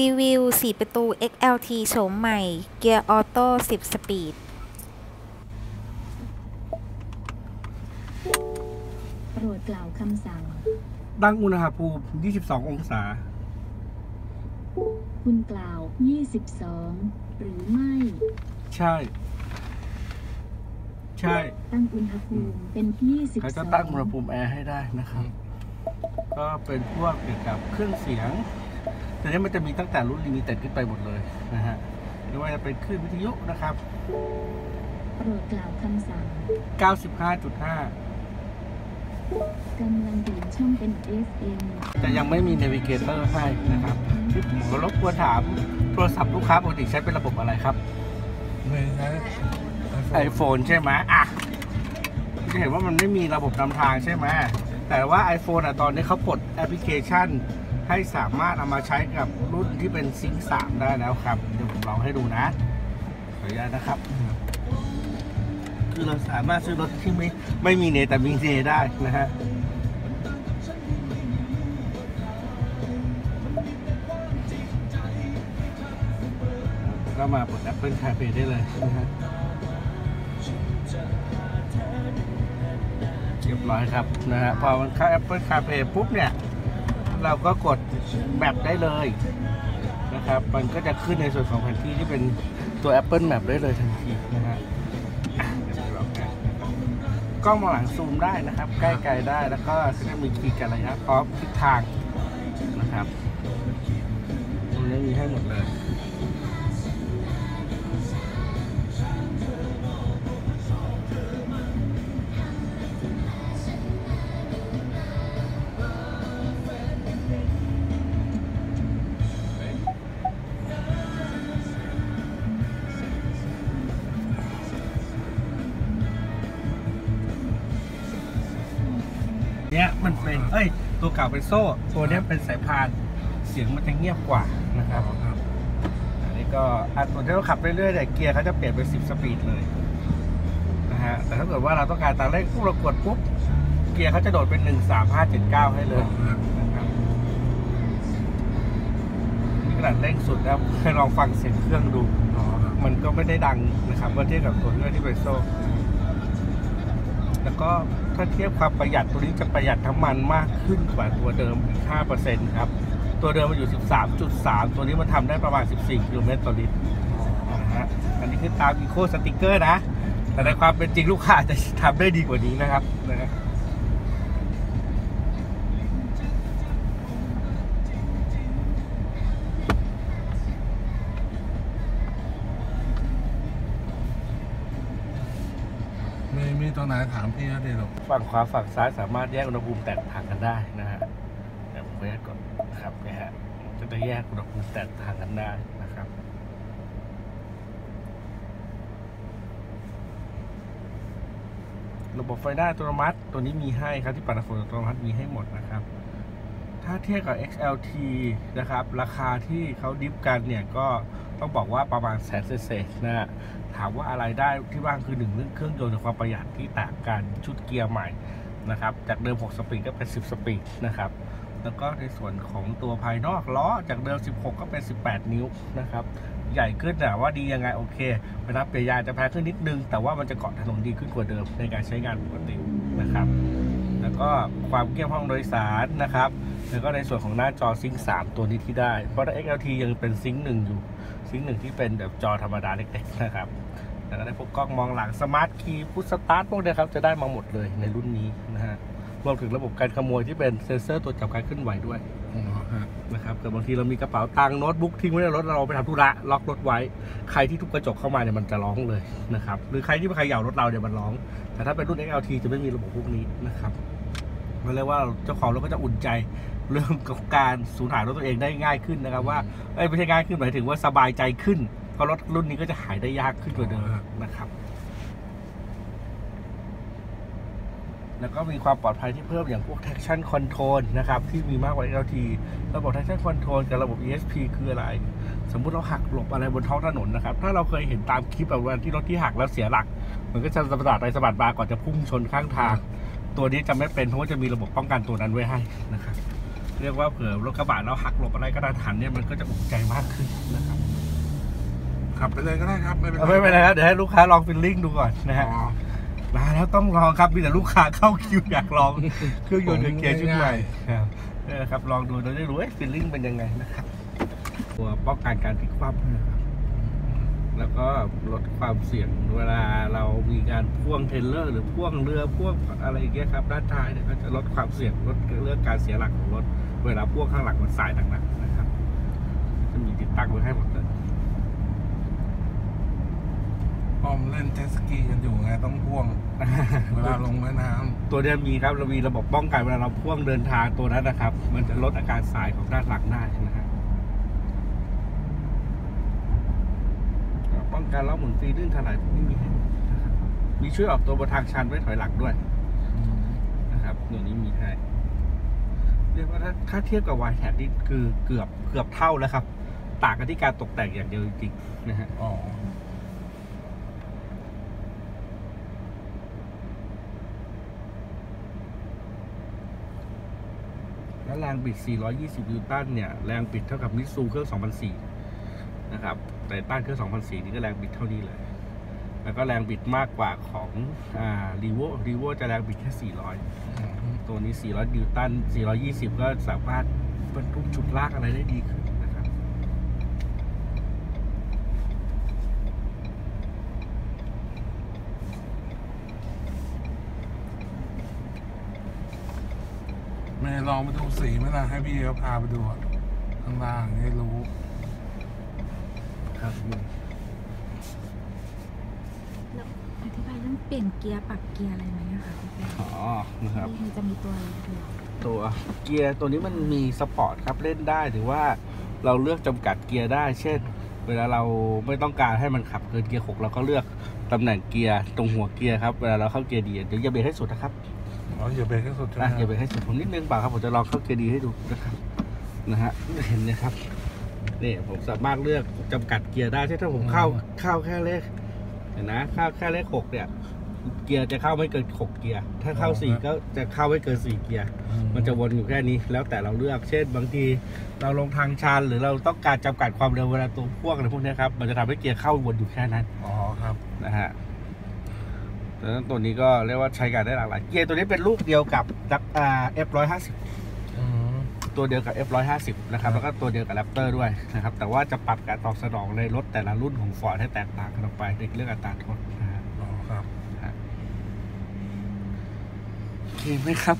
รีวิว 4 ประตู XLT โฉมใหม่ เกียร์ออโต้ 10 สปีด โปรดกล่าวคำสั่ง ตั้งอุณหภูมิ 22 องศา คุณกล่าว 22 หรือไม่ ใช่ ใช่ ตั้งอุณหภูมิเป็น 22เขาจะตั้งอุณหภูมิแอร์ให้ได้นะครับ ก็เป็นพวกเกี่ยวกับเครื่องเสียง แต่นี้มันจะมีตั้งแต่รุ่นลิมิเต็ดขึ้นไปหมดเลยนะฮะไม่ว่าจะเป็นคลื่นวิทยุนะครับ โปรดกล่าวคำสั่ง 95.5 กำลังเปลี่ยนช่องเป็น FM แต่ยังไม่มีเนวิเกเตอร์ให้นะครับที่ผมขอรบกวนถามโทรศัพท์ลูกค้าปกติใช้เป็นระบบอะไรครับไม่ใช้ iPhone ใช่ไหมอะจะเห็นว่ามันไม่มีระบบนำทางใช่ไหมแต่ว่า iPhone อะตอนนี้เขาปลดแอปพลิเคชัน ให้สามารถเอามาใช้กับรุ่นที่เป็นซิง3ได้แล้วครับ เดี๋ยวผมลองให้ดูนะขออนุญาตนะครับ คือเราสามารถซื้อรถที่ไม่ไม่มีเนแต่มีเนได้นะฮะก็มาปลด Apple CarPlay ได้เลยนะฮะเรียบร้อยครับนะฮะพอมันเข้า Apple CarPlay ปุ๊บเนี่ย เราก็กดแบบได้เลยนะครับ มันก็จะขึ้นในส่วนของแผนที่ที่เป็นตัว Apple Map ได้เลยทันทีนะฮะกล้องมองหลังซูมได้นะครับ ใกล้ไกลได้แล้วก็จะมีขีดกันระยะพร้อมทิศทางนะครับมันี้มีให้หมดเลย นี้ยมันเป็นเอ้ยตัวเก่าเป็นโซ่ ตัวเนี้ยเป็นสายพานเสียงมันจะเงียบกว่านะครับอันนี้ก็อันตัวที่เราขับเรื่อยๆเนี่ยเกียร์เขาจะเปลี่ยนเป็น10สปีดเลยนะฮะแต่ถ้าเกิดว่าเราต้องการตามเลขปุ๊บเรากดปุ๊บเกียร์เขาจะโดดเป็น1 3 5 7 9ให้เลยนะครับนี่ขนาดเร่งสุดแล้วให้ลองฟังเสียงเครื่องดูมันก็ไม่ได้ดังนะครับเมื่อเทียบกับตัวเลื่อยที่เป็นโซ่ แล้วก็ถ้าเทียบความประหยัดตัวนี้จะประหยัดน้ำมันมากขึ้นกว่าตัวเดิมอีก5%ครับ ตัวเดิมมันอยู่ 13.3 ตัวนี้มันทำได้ประมาณ 14 กิโลเมตรต่อลิตรนะฮะอันนี้คือตามอีโคสติกเกอร์นะ แต่ในความเป็นจริงลูกค้าจะทำได้ดีกว่านี้นะครับนะ มีตัวไหนถามพี่ก็ดีหรอกฝั่งขวาฝั่งซ้ายสามารถแยกอุณหภูมิแตกต่างกันได้นะฮะเดี๋ยวผมแยกก่อนนะครับนี่ยฮะจะได้แยกอุณหภูมิแตกต่างกันได้นะครับระบบไฟหน้าอัตโนมัติตัวนี้มีให้ครับที่ปัดน้ำฝนอัตโนมัติมีให้หมดนะครับ ถ้าเทียบกับ XLT นะครับ ราคาที่เขาดิฟกันเนี่ยก็ ต้องบอกว่าประมาณแสนเศษนะฮะถามว่าอะไรได้ที่บ้างคือหนึ่งเรื่องเครื่องยนต์ความประหยัดที่ต่างกันชุดเกียร์ใหม่นะครับ จากเดิม 6 สปีดก็เป็น 10 สปีดนะครับ แล้วก็ในส่วนของตัวภายนอกล้อจากเดิม 16 ก็เป็น 18 นิ้วนะครับ ใหญ่ขึ้นแต่ว่าดียังไงโอเคเวลาเปลี่ยนยางจะแพงขึ้นนิดนึง แต่ว่ามันจะเกาะถนนดีขึ้นกว่าเดิมในการใช้งานปกตินะครับ แล้วก็ความเกี่ยวห้องโดยสารนะครับ แล้วก็ในส่วนของหน้าจอซิงค์3ตัวนี้ที่ได้ เพราะถ้า XLT ยังเป็นซิงค์หนึ่งอยู่ ซิงค์หนึ่งที่เป็นแบบจอธรรมดาเล็กๆนะครับ แล้วก็ได้พวกกล้องมองหลังสมาร์ทคีย์พุทสตาร์ทพวกนี้ครับจะได้มาหมดเลยในรุ่นนี้นะฮะรวมถึงระบบการขโมยที่เป็นเซ็นเซอร์ตรวจับการเคลื่อนไหวด้วยนะครับเกิดบางทีเรามีกระเป๋าตังค์โน้ตบุ๊กทิ้งไว้ในรถเราไปทำธุระล็อกรถไว้ ใครที่ทุบกระจกเข้ามาเนี่ยมันจะร้องเลยนะครับหรือใครที่ไปเขย่ารถเราเนี่ยมันร้อง แต่ถ้าเป็นรุ่น XLT จะไม่มีระบบพวกนี้นะครับ มันเรียกว่าเจ้าของรถก็จะอุ่นใจเรื่องของการสูญหายรถตัวเองได้ง่ายขึ้นนะครับ ว่าเอ้ยไม่ใช่ง่ายขึ้นหมายถึงว่าสบายใจขึ้นเพราะรถรุ่นนี้ก็จะหายได้ยากขึ้นกว่าเดิมนะครับ แล้วก็มีความปลอดภัยที่เพิ่มอย่างพวก traction control นะครับ ที่มีมากกว่า LT ระบบ traction control กับระบบ ESP คืออะไร สมมุติเราหักหลบอะไรบนท้องถนนนะครับ ถ้าเราเคยเห็นตามคลิปแบบวันที่รถที่หักแล้วเสียหลัก มันก็จะสะบัดไปสะบัดมาก่อนจะพุ่งชนข้างทาง ตัวนี้จะไม่เป็นเพราะว่าจะมีระบบป้องกันตัวนั้นไว้ให้นะครับในเรียกว่าเผื่อรถกระบะเราหักหลบอะไรก็ได้ทันเนี่ยมันก็จะอุ่นใจมากขึ้นนะครับขับไปเลยก็ได้ครับไม่เป็นเอาไม่เป็นไรครับเดี๋ยวให้ลูกค้าลองฟิลลิ่งดูก่อนนะฮะอ๋อมาแล้วต้องลองครับมีแต่ลูกค้าเข้าคิวอยากลองเครื่องยนต์กับเกียร์ชุดใหม่ครับเออครับลองดูเราจะรู้ว่าฟิลลิ่งเป็นยังไงนะครับตัวป้องกันการพลิกคว่ำนะครับ แล้วก็ลดความเสี่ยงเวลาเรามีการพ่วงเทรลเลอร์ หรือพ่วงเรือพ่วงอะไรอย่างเงี้ยครับด้านท้ายเนี่ยก็จะลดความเสี่ยงลดเรื่องการเสียหลักของรถ เวลาพ่วงข้างหลังมันสายหนักๆนะครับจะมีติดตั้งไว้ให้หมดเลยป้อมเล่นเจตสกีกันอยู่ไงต้องพ่วง เวลาลงแม่น้ตัวเนี้ยมีครับเรามีระบบป้องกันเวลาเราพ่วงเดินทางตัวนั้นนะครับ มันจะลดอาการสายของด้านหลังได้นะครับ ป้องกันล้อหมุนฟรีลื่นถลายไม่มีให้นะครับมีช่วยออกตัวบนทางชันไว้ถอยหลังด้วยำนะครับตัวนี้มีให้เรียกว่าถ้าถ้าเทียบกับ y แ a นี่คือเกือบเกือบเท่าแล้วครับ ต่างกันที่การตกแต่งอย่างเดียวจริงๆนะฮะอ๋อแล้วแรงบิด 420 นิวตันเนี่ย แรงบิดเท่ากับมิตซูเครื่อง 2004 นะครับแต่ต้านเครื่อง 2004 นี่ก็แรงบิดเท่านี้เลย แล้วก็แรงบิดมากกว่าของอ่ารีโวรีโวจะแรงบิดแค่ 400 ตัวนี้ 400 นิวตัน 420 ก็สามารถบรรทุกชุดลากอะไรได้ดีขึ้นนะครับแม่ลองไปดูสีไหมล่ะให้พี่เขาพาไปดูข้างล่างให้รู้ ครับอธิบายเรื่องเปลี่ยนเกียร์ปรับเกียร์อะไรไหมอะคะพี่แป๊ะอ๋อนะครับมันจะมีตัวอะไรด้วยตัวเกียร์ตัวนี้มันมีสปอร์ตครับเล่นได้หรือว่าเราเลือกจำกัดเกียร์ได้ เช่น เวลาเราไม่ต้องการให้มันขับเกินเกียร์หกเราก็เลือกตำแหน่งเกียร์ตรงหัวเกียร์ครับเวลาเราเข้าเกียร์ดีเดี๋ยวอย่าเบรกให้สุดนะครับอ๋ออย่าเบรกให้สุดใช่ไหมนะอย่าเบรกให้สุดผมนิดนึงเปล่าครับผมจะลองเข้าเกียร์ดีให้ดูนะครับนะฮะเห็นนะครับ นี่ผมสามารถเลือกจำกัดเกียร์ได้เช่นถ้าผมเข้าเข้าแค่เลขเห็นนะเข้าแค่เลขหกเนี่ย เกียร์จะเข้าไม่เกินหกเกียร์ ถ้าเข้าสี่ก็จะเข้าไม่เกินสี่เกียร์อืมันจะวนอยู่แค่นี้ แล้วแต่เราเลือก เช่น บางทีเราลงทางชันหรือเราต้องการจำกัดความเร็วเวลาตัวพ่วงอะไรพวกเนี้ยครับ มันจะทำให้เกียร์เข้าวนอยู่แค่นั้นอ๋อครับ นะฮะดังนั้นตัวนี้ก็เรียกว่าใช้การได้หลากหลาย เกียร์ตัวนี้เป็นลูกเดียวกับดักอ่า F150 อืม ตัวเดียวกับ F150 นะครับแล้วก็ตัวเดียวกับ Raptor ด้วยนะครับแต่ว่าจะปรับการตอบสนองในรถแต่ละรุ่นของ Ford ให้แตกต่างกันออกไปในเรื่องอัตราโทษนะฮะอ๋อครับโอเคไหมครับ